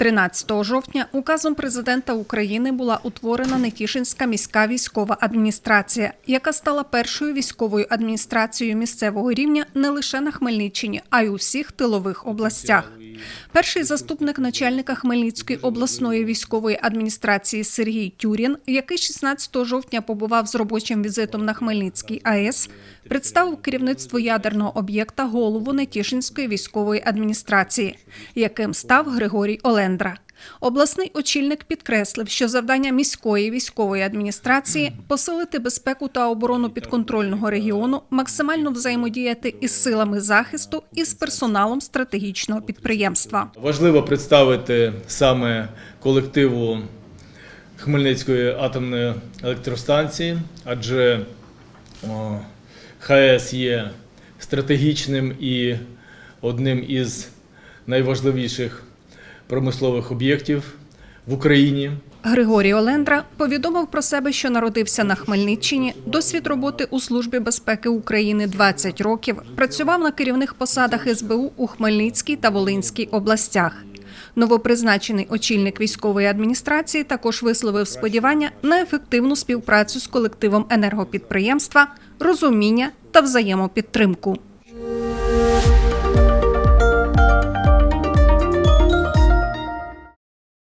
13 жовтня указом президента України була утворена Нетішинська міська військова адміністрація, яка стала першою військовою адміністрацією місцевого рівня не лише на Хмельниччині, а й у всіх тилових областях. Перший заступник начальника Хмельницької обласної військової адміністрації Сергій Тюрін, який 16 жовтня побував з робочим візитом на Хмельницький АЕС, представив керівництво ядерного об'єкта голову Нетішинської військової адміністрації, яким став Григорій Олендра. Обласний очільник підкреслив, що завдання міської військової адміністрації посилити безпеку та оборону підконтрольного регіону, максимально взаємодіяти із силами захисту і з персоналом стратегічного підприємства. Важливо представити саме колективу Хмельницької атомної електростанції, адже ХАЕС є стратегічним і одним із найважливіших промислових об'єктів в Україні. Григорій Олендра повідомив про себе, що народився на Хмельниччині, досвід роботи у Службі безпеки України 20 років, працював на керівних посадах СБУ у Хмельницькій та Волинській областях. Новопризначений очільник військової адміністрації також висловив сподівання на ефективну співпрацю з колективом енергопідприємства, розуміння та взаємопідтримку.